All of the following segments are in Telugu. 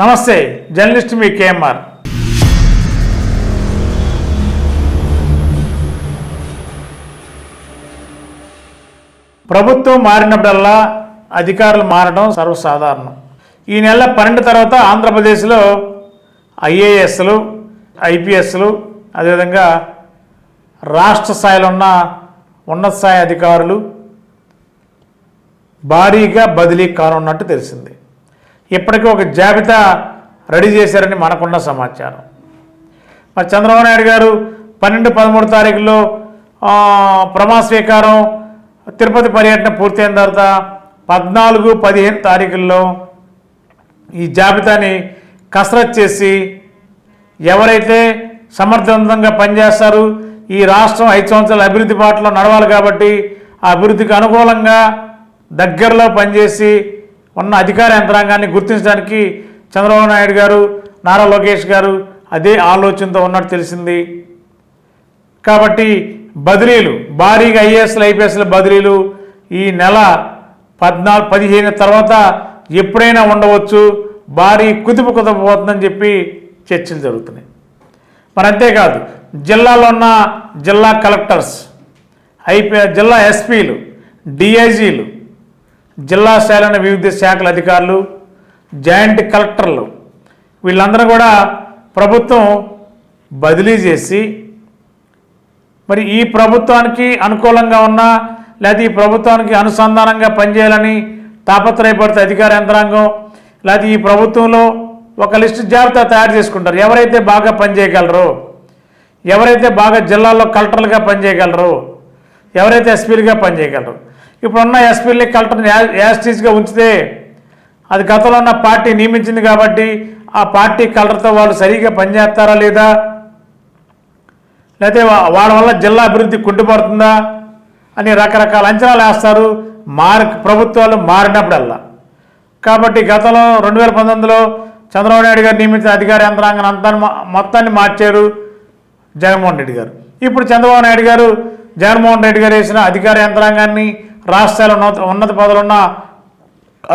నమస్తే జర్నలిస్ట్ మీ కేఎంఆర్. ప్రభుత్వం మారినప్పుడల్లా అధికారులు మారడం సర్వసాధారణం. ఈ నెల పన్నెండు తర్వాత ఆంధ్రప్రదేశ్లో ఐఏఎస్లు ఐపీఎస్లు అదేవిధంగా రాష్ట్ర స్థాయిలో ఉన్న ఉన్నత స్థాయి అధికారులు భారీగా బదిలీ కానున్నట్టు తెలిసింది. ఇప్పటికీ ఒక జాబితా రెడీ చేశారని మనకున్న సమాచారం. మరి చంద్రబాబు నాయుడు గారు పన్నెండు పదమూడు తారీఖులో ఆ, ప్రమాణ స్వీకారం తిరుపతి పర్యటన పూర్తయిన తర్వాత పద్నాలుగు పదిహేను తారీఖుల్లో ఈ జాబితాని కసరత్ చేసి ఎవరైతే సమర్థవంతంగా పనిచేస్తారు ఈ రాష్ట్రం ఐదు సంవత్సరాల అభివృద్ధి బాటలో నడవాలి కాబట్టి ఆ అభివృద్ధికి అనుకూలంగా దగ్గరలో పనిచేసి ఉన్న అధికార యంత్రాంగాన్ని గుర్తించడానికి చంద్రబాబు నాయుడు గారు నారా లోకేష్ గారు అదే ఆలోచనతో ఉన్నట్టు తెలిసింది. కాబట్టి బదిలీలు భారీగా ఐఏఎస్లు ఐపీఎస్ల బదిలీలు ఈ నెల పద్నాలుగు పదిహేను తర్వాత ఎప్పుడైనా ఉండవచ్చు. భారీ కుదుపు కుదపబోతుందని చెప్పి చర్చలు జరుగుతున్నాయి. మరి అంతేకాదు జిల్లాలో ఉన్న జిల్లా కలెక్టర్స్ ఐపీ జిల్లా ఎస్పీలు డిఐజీలు జిల్లా స్థాయిలోని వివిధ శాఖల అధికారులు జాయింట్ కలెక్టర్లు వీళ్ళందరూ కూడా ప్రభుత్వం బదిలీ చేసి మరి ఈ ప్రభుత్వానికి అనుకూలంగా ఉన్నా లేదా ఈ ప్రభుత్వానికి అనుసంధానంగా పనిచేయాలని తాపత్రయపడితే అధికార యంత్రాంగం లేదా ఈ ప్రభుత్వంలో ఒక లిస్టు జాబితా తయారు చేసుకుంటారు. ఎవరైతే బాగా పనిచేయగలరో ఎవరైతే బాగా జిల్లాల్లో కలెక్టర్లుగా పనిచేయగలరో ఎవరైతే ఎస్పీలుగా పనిచేయగలరు ఇప్పుడున్న ఎస్పీలే కలెక్టర్ని యాస్టీస్గా ఉంచితే అది గతంలో ఉన్న పార్టీ నియమించింది కాబట్టి ఆ పార్టీ కలర్తో వాళ్ళు సరిగా పనిచేస్తారా లేదా? లేకపోతే వాళ్ళ వల్ల జిల్లా అభివృద్ధి కుంటుపడుతుందా అని రకరకాల అంచనాలు వేస్తారు. మారి ప్రభుత్వాలు మారినప్పుడల్లా. కాబట్టి గతంలో రెండు వేల పంతొమ్మిదిలో చంద్రబాబు నాయుడు గారు నియమించిన అధికార యంత్రాంగం అంతా మొత్తాన్ని మార్చారు జగన్మోహన్ రెడ్డి గారు. ఇప్పుడు చంద్రబాబు నాయుడు గారు జగన్మోహన్ రెడ్డి గారు వేసిన అధికార యంత్రాంగాన్ని రాష్ట్రాల ఉన్నత ఉన్నత పదవులు ఉన్న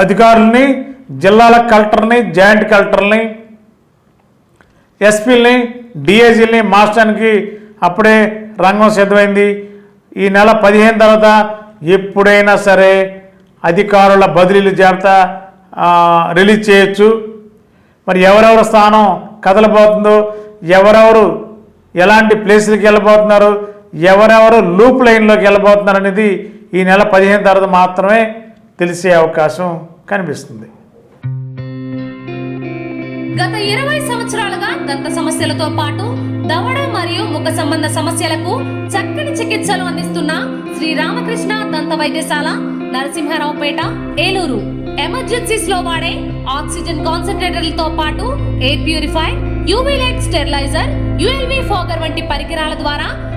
అధికారుల్ని జిల్లాల కలెక్టర్ని జాయింట్ కలెక్టర్ని ఎస్పీలని డిఐజీలని మార్చడానికి అప్పుడే రంగం సిద్ధమైంది. ఈ నెల పదిహేను తర్వాత ఎప్పుడైనా సరే అధికారుల బదిలీలు జాబితా రిలీజ్ చేయొచ్చు. మరి ఎవరెవరు స్థానం కదలబోతుందో ఎవరెవరు ఎలాంటి ప్లేసులకు వెళ్ళబోతున్నారు ఎవరెవరు లూప్ లైన్లోకి వెళ్ళబోతున్నారు అనేది ఈ నెల పదిహేను తర్వాత మాత్రమే తెలిసే అవకాశం కనిపిస్తుంది. గత ఇరవై సంవత్సరాలుగా దంత సమస్యలతో పాటు దవడ మరియు ముఖ సంబంధ సమస్యలకు చక్కని చికిత్సలు అందిస్తున్న శ్రీ రామకృష్ణ దంత వైద్యశాల నరసింహారావుపేట ఏలూరు. ఎమర్జెన్సీస్లో వాడే ఆక్సిజన్ కాన్సన్ట్రేటర్లతో పాటు air purify UV light steriliser ULV fogger వంటి పరికరాల ద్వారా